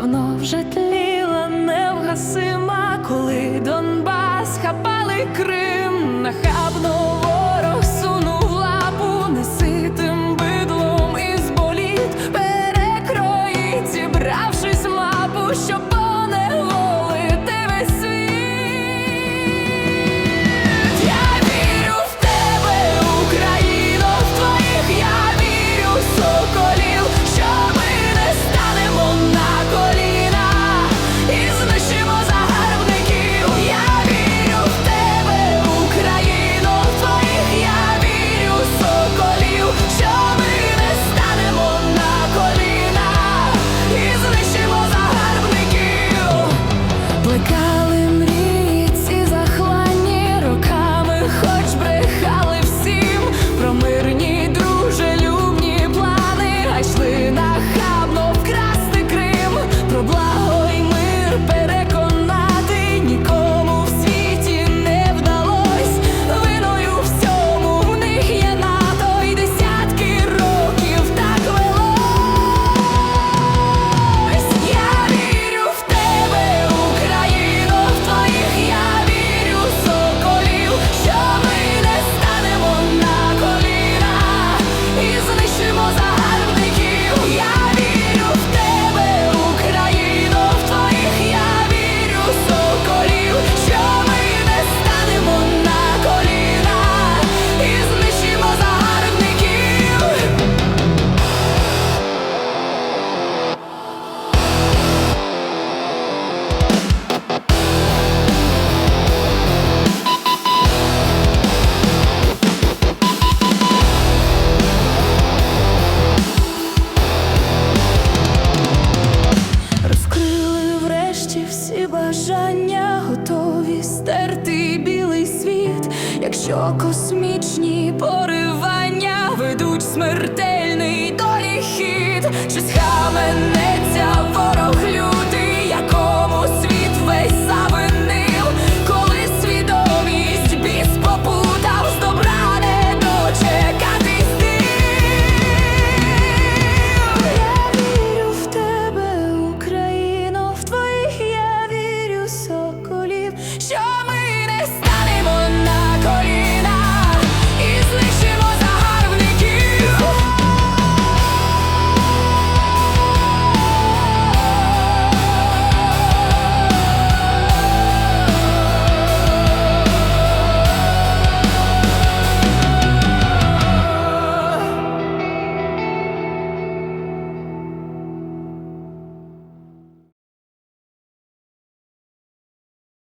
давно вже тліла невгасима, коли Донбас хапали крив. Якщо космічні поривання ведуть смертельний